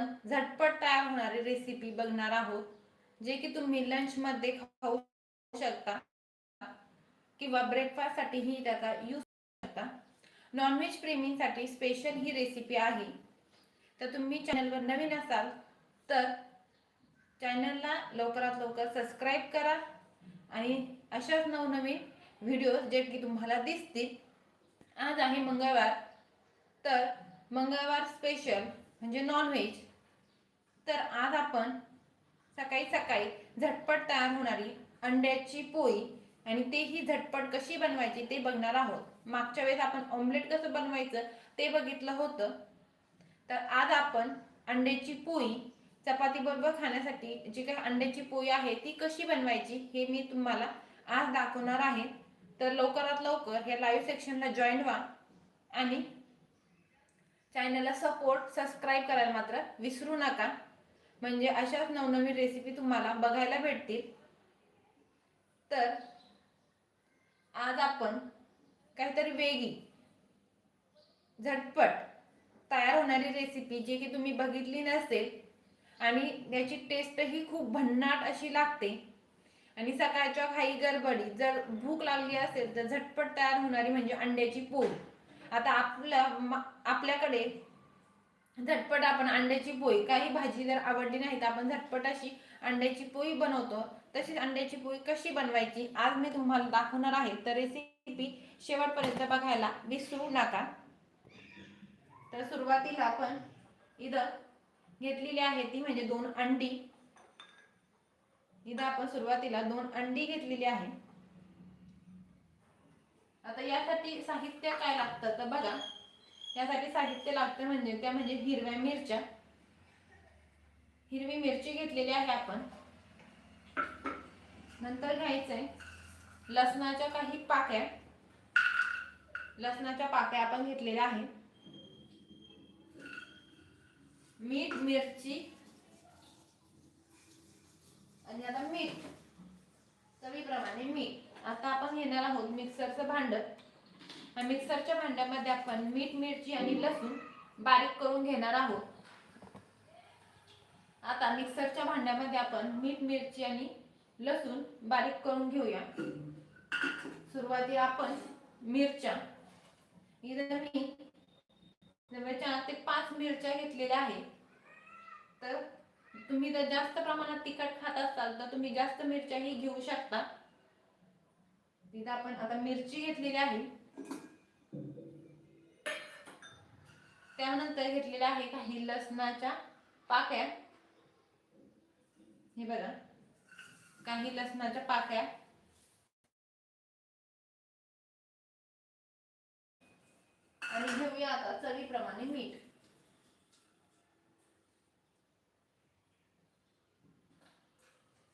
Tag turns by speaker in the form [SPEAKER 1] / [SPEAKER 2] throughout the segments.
[SPEAKER 1] आपण झटपट तयार होणारी रेसिपी बघणार आहोत जे की तुम्ही लंच मध्ये खाऊ शकता किंवा ब्रेकफास्ट साठीही त्याचा यूज शकता. नॉनव्हेज प्रेमींसाठी स्पेशल ही रेसिपी आहे. तर तुम्ही चॅनलवर नवीन असाल तर चॅनलला लवकरात लवकर सबस्क्राईब करा आणि अशाच नवनवीन व्हिडिओ जे की तुम्हाला दिसतील. आज आहे मंगळवार तर मंगळवार स्पेशल म्हणजे नॉनव्हेज तर आज आपण सकाळी सकाळी झटपट तयार होणारी अंड्याची पोळी आणि तेही झटपट कशी बनवायची ते बघणार आहोत. मागच्या वेळेस आपण ऑमलेट कसं बनवायचं ते बघितलं होतं. तर आज आपण अंड्याची पोळी चपाती बरोबर खाण्यासाठी जी काही अंड्याची पोळी आहे ती कशी बनवायची हे मी तुम्हाला आज दाखवणार आहे. तर लवकरात लवकर या लाईव्ह सेक्शनला जॉईन व्हा आणि चॅनलला सपोर्ट सबस्क्राईब करायला मात्र विसरू नका. म्हणजे अशाच नवनवीन रेसिपी तुम्हाला बघायला भेटतील. तर आज आपण काहीतरी वेगळी झटपट तयार होणारी रेसिपी जी की तुम्ही बघितली नसेल आणि याची टेस्टही खूप भन्नाट अशी लागते. आणि सकाळच्या घाई गडबडी जर भूक लागली असेल तर झटपट तयार होणारी म्हणजे अंड्याची पोळी आता आपल्या आपल्याकडे झटपट आपण अंड्याची पोळी काही भाजी जर आवडली नाही तर आपण झटपट अशी अंड्याची पोळी बनवतो. तशीच अंड्याची पोळी कशी बनवायची आज मी तुम्हाला दाखवणार आहे. तर रेसिपी शेवटपर्यंत बघायला विसरू नका. तर सुरुवातीला आपण इथं घेतलेली आहे ती म्हणजे दोन अंडी. इथं आपण सुरुवातीला दोन अंडी घेतलेली आहे. आता यासाठी साहित्य काय लागतं तर बघा. यासाठी साहित्य लागतं म्हणजे त्या म्हणजे हिरव्या मिरच्या. हिरवी मिरची घेतलेली आहे आपण. नंतर घ्यायचंय लसणाच्या काही पाक्या लसणाच्या पाक्या आपण घेतलेल्या आहेत. मीठ मिरची. आणि आता मीठ. चवीप्रमाणे मीठ. आता आपण घेणार आहोत मिक्सरचं भांड. मिक्सरच्या भांड्यामध्ये आपण मीठ मिरची आणि लसूण बारीक करून घेणार आहोत. आता मिक्सरच्या भांड्यामध्ये आपण मीठ मिरची आणि लसूण बारीक करून घेऊया. सुरुवातीला आपण मिरच्या. इथं मी चार ते पाच मिरच्या घेतलेल्या आहेत. तर तुम्ही जर जास्त प्रमाणात तिखट खात असाल तर तुम्ही जास्त मिरच्याही घेऊ शकता. तिथं आपण आता मिरची घेतलेली आहे. त्यानंतर घेतलेल्या आहे काही लसणाच्या पाक्या हे बघा. काही लसणाच्या पाक्या आणि घेऊया आता चवीप्रमाणे मीठ.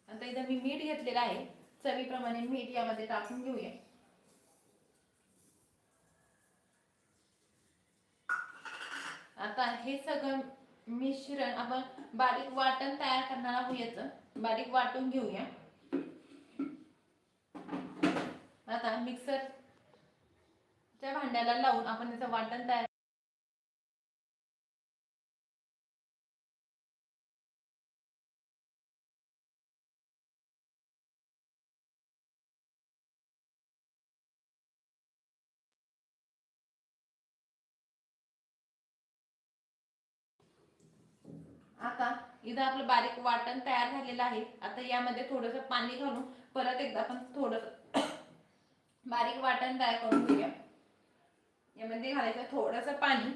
[SPEAKER 1] आता इथं मी मीठ घेतलेलं आहे. चवीप्रमाणे मीठ यामध्ये टाकून घेऊया आता हे सगळं मिश्रण आपण बारीक वाटण तयार करणार आहोत याचं. बारीक वाटून घेऊया. आता मिक्सर च्या भांड्याला लावून आपण त्याचं वाटण तयार आता इथं आपलं बारीक वाटण तयार झालेलं आहे. आता यामध्ये थोडंसं पाणी घालून परत एकदा आपण थोडंसं बारीक वाटण तयार करून घेऊया. यामध्ये घालायचं थोडंसं पाणी.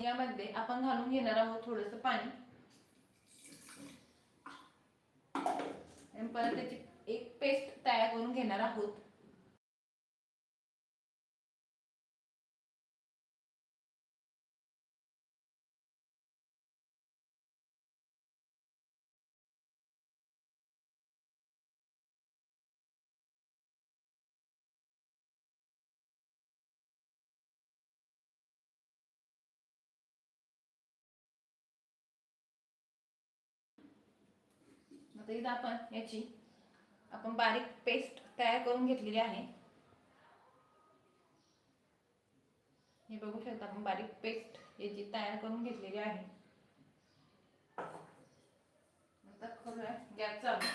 [SPEAKER 1] यामध्ये आपण घालून घेणार आहोत थोडंसं पाणी. आणि परत त्याची एक पेस्ट तयार करून घेणार आहोत. आता इथं आपण याची आपण बारीक पेस्ट तयार करून घेतलेली आहे. हे बघू शकता आपण बारीक पेस्ट याची तयार करून घेतलेली आहे. आता करूया गॅस चालू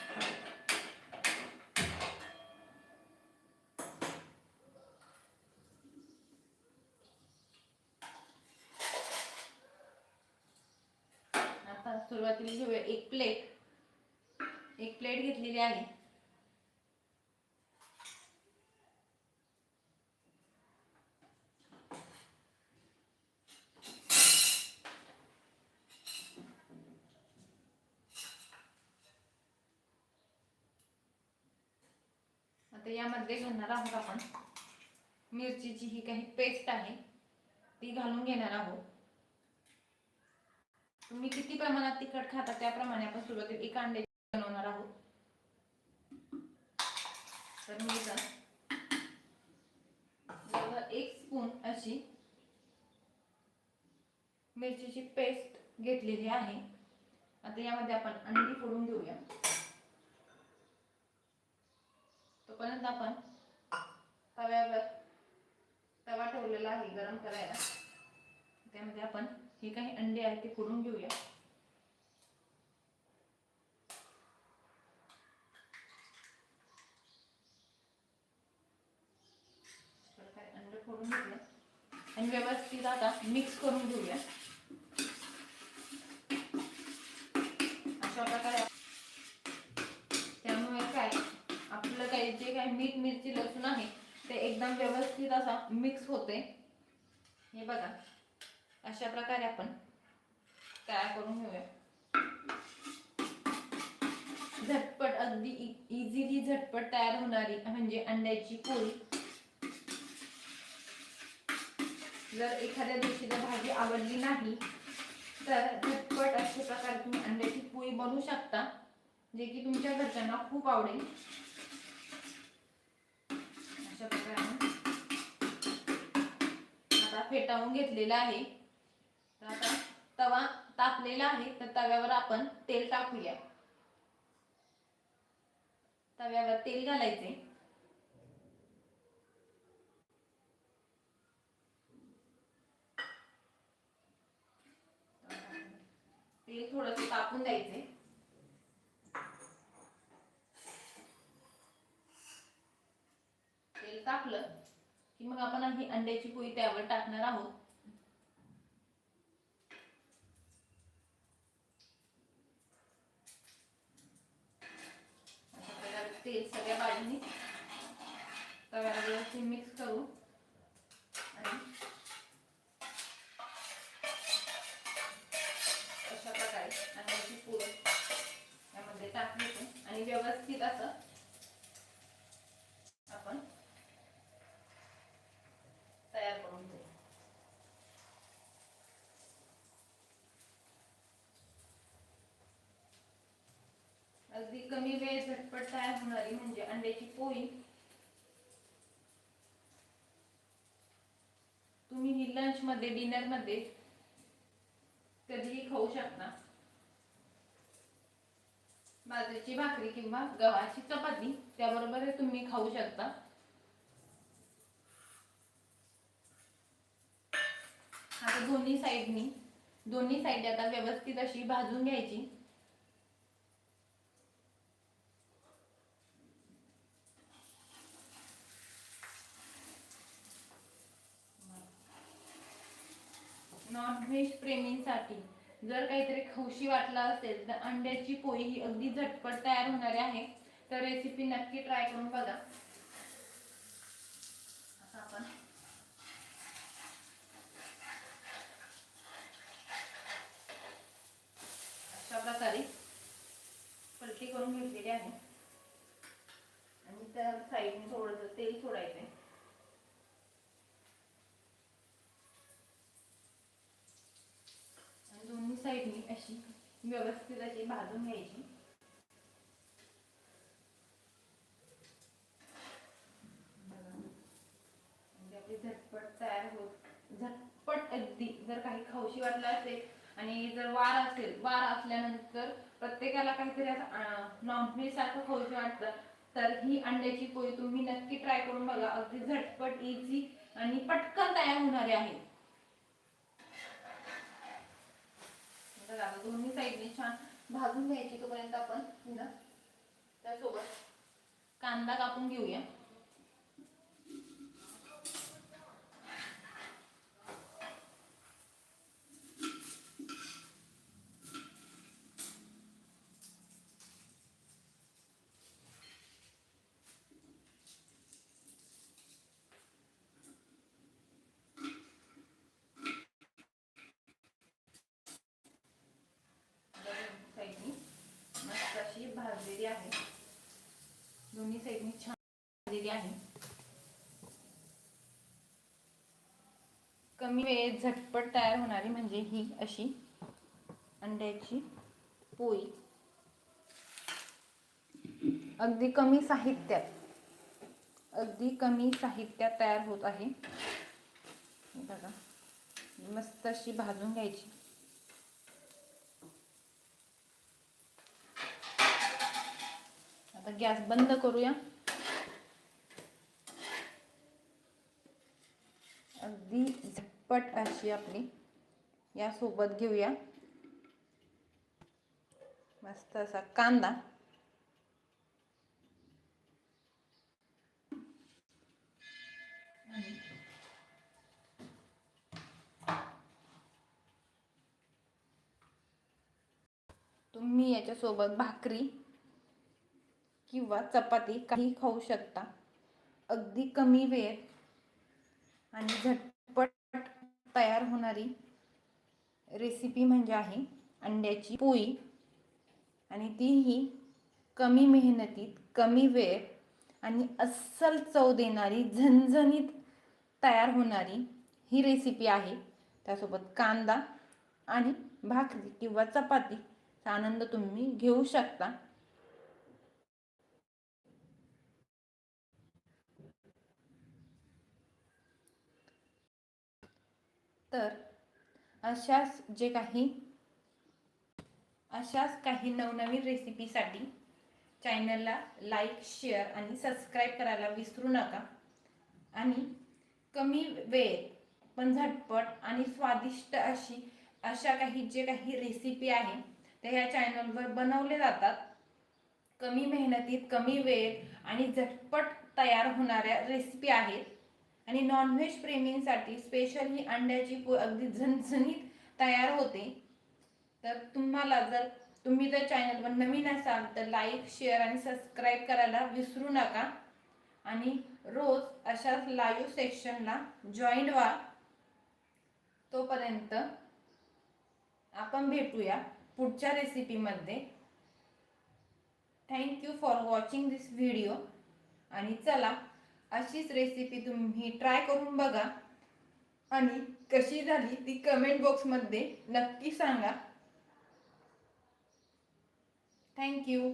[SPEAKER 1] आता सुरुवातीला घेऊया एक प्लेट एक प्लेट घेतलेली आहे. आता यामध्ये घालणार आहोत आपण. मिरचीची ही काही पेस्ट आहे. ती घालून घेणार आहोत. तुम्ही किती प्रमाणात तिखट खाता त्याप्रमाणे आपण सुरुवातीला एक अंडे बनवणार आहोत तर मी इथं एक स्पून अशी मिरचीची पेस्ट घेतलेली आहे. आता यामध्ये आपण अंडी फोडून घेऊया तोपर्यंत आपण तव्यावर तवा ठेवलेला आहे गरम करायला. त्यामध्ये आपण हे काही अंडे आहेत ते फोडून घेऊया तर काय अंडे फोडून घेतलं आणि व्यवस्थित आता मिक्स करून घेऊया. अशा प्रकारे त्यामुळे काय आपलं काही जे काही मीठ मिरची लसूण आहे ते एकदम व्यवस्थित असा मिक्स होते हे बघा. अशा प्रकारे आपण तयार करून घेऊया. झटपट अगदी e-, इझिली झटपट तयार होणारी म्हणजे अंड्याची पोळी. जर एखाद्या दिवशी जर भाजी आवडली नाही तर झटपट अशा प्रकारे तुम्ही अंड्याची पोळी बनवू शकता जे की तुमच्या घरच्यांना खूप आवडेल. अशा प्रकारे आता फेटावून घेतलेला आहे. तर आता तवा तापलेला आहे तर तव्यावर आपण तेल टाकूया. तव्यावर तेल घालायचे. तेल थोडस तापून द्यायचे तेल तापलं की मग आपण ही अंड्याची पोळी त्यावर टाकणार आहोत. तेल सगळ्या बाजूनी तव्याला व्यवस्थित मिक्स करू आणि अशा प्रकारे अंड्याची पोळी यामध्ये टाकली आणि व्यवस्थित असं आपण तयार करून घेऊ अगदी कमी वेळ झटपट तयार होणारी म्हणजे अंड्याची पोळी. तुम्ही ही लंच मध्ये डिनरमध्ये कधीही खाऊ शकता. बाजरीची भाकरी किंवा गव्हाची चपाती त्याबरोबर तुम्ही खाऊ शकता. आता दोन्ही साईडनी दोन्ही साईड आता व्यवस्थित अशी भाजून घ्यायची. नॉनव्हेज प्रेमींसाठी जर काहीतरी खौशी वाटला असेल तर अंड्याची पोळी ही अगदी झटपट तयार होणारी आहे. तर रेसिपी नक्की ट्राय करून बघा. आता आपण अशा प्रकारे पलटी करून घेतलेली आहे आणि त्या साईडने थोडंसं तेल सोडायचं आणि दोन्ही साईडनी अशी व्यवस्थित अशी भाजून घ्यायची. बघा. म्हणजे आपली झटपट तयार होत झटपट अगदी. जर काही खाऊशी वाटलं असेल आणि जर वार असेल वार असल्यानंतर प्रत्येकाला काहीतरी नॉनव्हेज सारखं खाऊशी वाटतं तर ही अंड्याची पोळी तुम्ही नक्की ट्राय करून बघा. अगदी झटपट इझी आणि पटकन तयार होणारी आहे. तर दोन्ही साईडने छान भाजून घ्यायची तोपर्यंत आपण त्यासोबत कांदा कापून घेऊया दोन्ही साईडनी मस्त अशी भाजलेली आहे दोन्ही साईडनी छान भाजलेली आहे कमी वेळेत झटपट तयार होणारी म्हणजे ही अशी अंड्याची पोळी. अगदी कमी साहित्यात अगदी कमी साहित्यात तयार होत आहे. बघा मस्त अशी भाजून घ्यायची. आता गॅस बंद करूया अगदी पट अशी आपली. यासोबत घेऊया. मस्त असा कांदा. तुम्ही याच्यासोबत भाकरी किंवा चपाती काही खाऊ शकता. अगदी कमी वेळ आणि झट तयार होणारी रेसिपी म्हणजे आहे अंड्याची पोळी. आणि तीही कमी मेहनतीत कमी वेळ आणि अस्सल चव देणारी झणझणीत तयार होणारी ही रेसिपी आहे. त्यासोबत कांदा आणि भाकरी किंवा चपातीचा आनंद तुम्ही घेऊ शकता. तर अशाच जे काही अशाच काही नवनवीन रेसिपीसाठी चॅनलला लाईक शेअर आणि सबस्क्राईब करायला विसरू नका. आणि कमी वेळेत पण झटपट आणि स्वादिष्ट अशी अशा काही जे काही रेसिपी आहे त्या ह्या चॅनलवर बनवले जातात. कमी मेहनतीत कमी वेळेत आणि झटपट तयार होणाऱ्या रेसिपी आहेत. आणि नॉनव्हेज प्रेमींसाठी स्पेशल ही अंड्याची पो अगदी झणझणीत तयार होते. तर तुम्हाला जर तुम्ही जर चॅनलवर नवीन असाल तर लाईक शेअर आणि सबस्क्राईब करायला विसरू नका. आणि रोज अशाच लाईव्ह सेक्शनला जॉईंट व्हा. तोपर्यंत आपण भेटूया पुढच्या रेसिपीमध्ये thank you for watching this video आणि चला अशीच रेसिपी तुम्ही ट्राय करून बघा. आणि कशी झाली ती कमेंट बॉक्समध्ये नक्की सांगा. थँक्यू